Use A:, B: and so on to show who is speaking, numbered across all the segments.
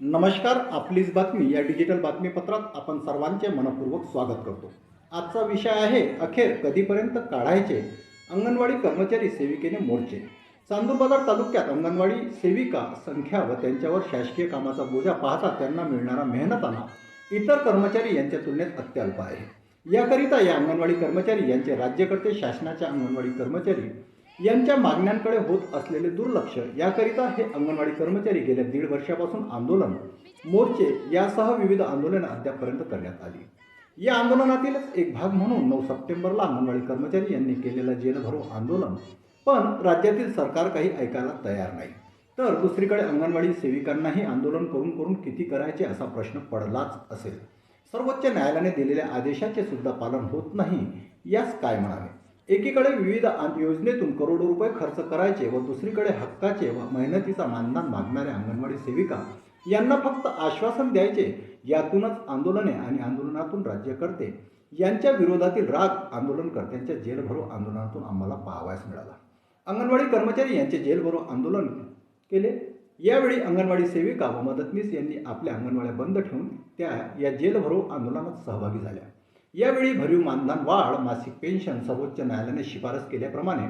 A: नमस्कार आपलीच बातमी या डिजिटल बातमीपत्रात आपण सर्वांचे मनपूर्वक स्वागत करतो. आजचा विषय आहे अखेर कधीपर्यंत काढायचे? अंगणवाडी कर्मचारी सेविकेने मोर्चे. चांदूर बाजार तालुक्यात अंगणवाडी सेविका संख्या व त्यांच्यावर शासकीय कामाचा बोजा पाहता त्यांना मिळणारा मेहनताना इतर कर्मचारी यांच्या तुलनेत अत्यल्प आहे. याकरिता या अंगणवाडी कर्मचारी यांचे राज्यकर्ते शासनाच्या अंगणवाडी कर्मचारी यांच्या मागण्यांकडे होत असलेले दुर्लक्ष याकरिता हे अंगणवाडी कर्मचारी गेल्या दीड वर्षापासून आंदोलन मोर्चे यासह विविध आंदोलनं अद्यापपर्यंत करण्यात आली. या आंदोलनातीलच एक भाग म्हणून नऊ सप्टेंबरला अंगणवाडी कर्मचारी यांनी केलेलं जेलभरो आंदोलन पण राज्यातील सरकार काही ऐकायला तयार नाही. तर दुसरीकडे अंगणवाडी सेविकांनाही आंदोलन करून करून किती करायचे असा प्रश्न पडलाच असेल. सर्वोच्च न्यायालयाने दिलेल्या आदेशाचे सुद्धा पालन होत नाही यास काय म्हणावे? एकीकडे विविध योजनेतून करोडो रुपये खर्च करायचे व दुसरीकडे हक्काचे व मेहनतीचा मानधन मागणाऱ्या अंगणवाडी सेविका यांना फक्त आश्वासन द्यायचे यातूनच आंदोलने आणि आंदोलनातून राज्यकर्ते यांच्या विरोधातील राग आंदोलनकर्त्यांच्या जेलभरो आंदोलनातून आम्हाला पाहावयास मिळाला. अंगणवाडी कर्मचारी यांचे जेलभरो आंदोलन केले. यावेळी अंगणवाडी सेविका व मदतनीस यांनी आपल्या अंगणवाड्या बंद ठेवून त्या या जेलभरो आंदोलनात सहभागी झाल्या. यावेळी भरीव मानधन वाढ मासिक पेन्शन सर्वोच्च न्यायालयाने शिफारस केल्याप्रमाणे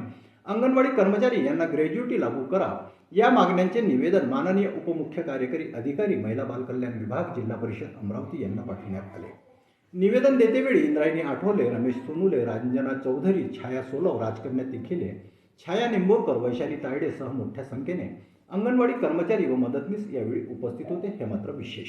A: अंगणवाडी कर्मचारी यांना ग्रॅज्युटी लागू करा. या मागण्यांचे निवेदन माननीय उपमुख्य कार्यकारी अधिकारी महिला बालकल्याण विभाग जिल्हा परिषद अमरावती यांना पाठवण्यात आले. निवेदन देतेवेळी इंद्रायणी आठवले रमेश सोनुले रांजना चौधरी छाया सोलव राजकन्या तिखिले छाया निंबोरकर वैशाली तायडे सह मोठ्या संख्येने अंगणवाडी कर्मचारी व मदतनीस यावेळी उपस्थित होते हे मात्र विशेष.